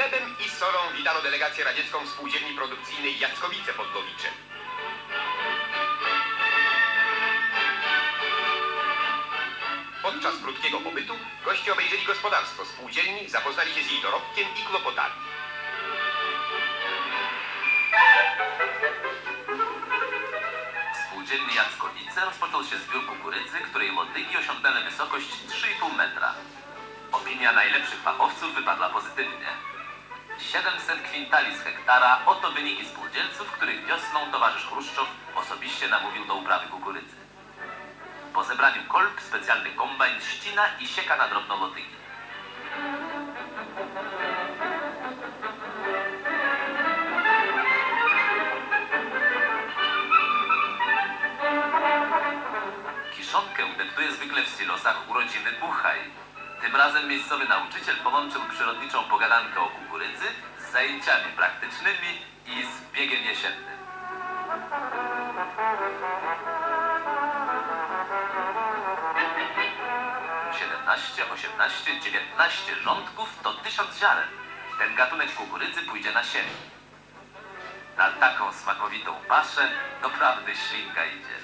Chlebem i solą witano delegację radziecką spółdzielni produkcyjnej Jackowice pod Gowiczem. Podczas krótkiego pobytu goście obejrzeli gospodarstwo spółdzielni, zapoznali się z jej dorobkiem i kłopotami. Spółdzielni Jackowice rozpoczął się zbiór kukurydzy, której motyki osiągnęły wysokość 3,5 metra. Opinia najlepszych fachowców wypadła pozytywnie. 700 kwintali z hektara oto wyniki spółdzielców, których wiosną towarzysz Chruszczow osobiście namówił do uprawy kukurydzy. Po zebraniu kolb specjalny kombajn ścina i sieka na drobno motyki. Kiszonkę deptuje zwykle w silosach urodziny Buchaj. Tym razem miejscowy nauczyciel połączył przyrodniczą pogadankę o kukurydzy z zajęciami praktycznymi i z biegiem jesiennym. Siedemnaście, osiemnaście, dziewiętnaście rządków to tysiąc ziaren. Ten gatunek kukurydzy pójdzie na sień. Na taką smakowitą paszę doprawdy ślinka idzie.